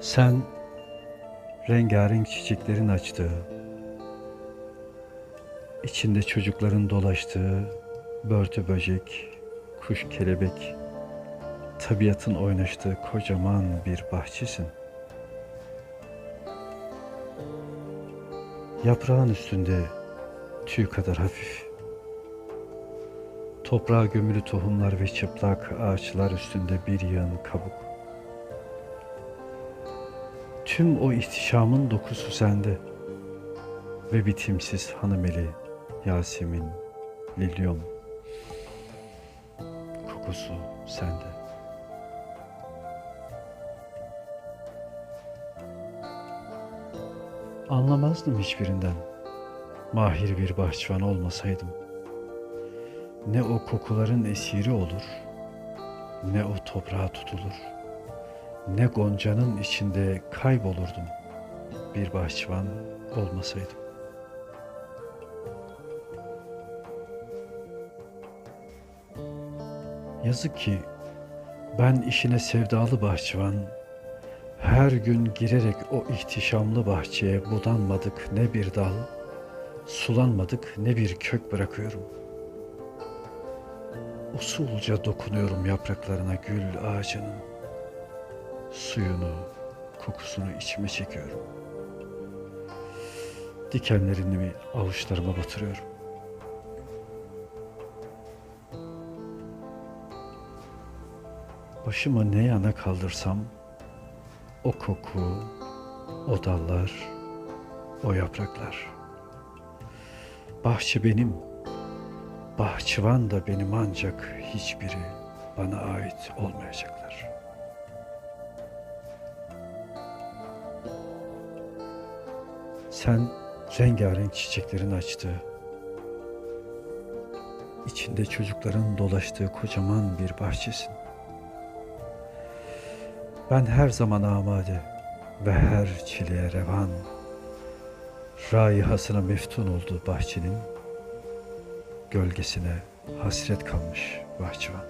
Sen rengarenk çiçeklerin açtığı, içinde çocukların dolaştığı börtü böcek, kuş kelebek, tabiatın oynaştığı kocaman bir bahçesin. Yaprağın üstünde tüy kadar hafif, toprağa gömülü tohumlar ve çıplak ağaçlar üstünde bir yığın kabuk. Tüm o ihtişamın dokusu sende ve bitimsiz hanımeli Yasemin, Lilyon kokusu sende. Anlamazdım hiçbirinden. Mahir bir bahçıvan olmasaydım. Ne o kokuların esiri olur, ne o toprağa tutulur ne goncanın içinde kaybolurdum bir bahçıvan olmasaydım. Yazık ki ben işine sevdalı bahçıvan, her gün girerek o ihtişamlı bahçeye budanmadık ne bir dal, sulanmadık ne bir kök bırakıyorum. Usulca dokunuyorum yapraklarına gül ağacının suyunu, kokusunu içime çekiyorum. Dikenlerini mi avuçlarıma batırıyorum. Başımı ne yana kaldırsam o koku, o dallar, o yapraklar. Bahçe benim, bahçıvan da benim ancak hiçbiri bana ait olmayacaklar.'' Sen rengarenk çiçeklerin açtığı, içinde çocukların dolaştığı kocaman bir bahçesin. Ben her zaman amade ve her çileye revan, raihasına meftun olduğu bahçenin gölgesine hasret kalmış bahçıvan.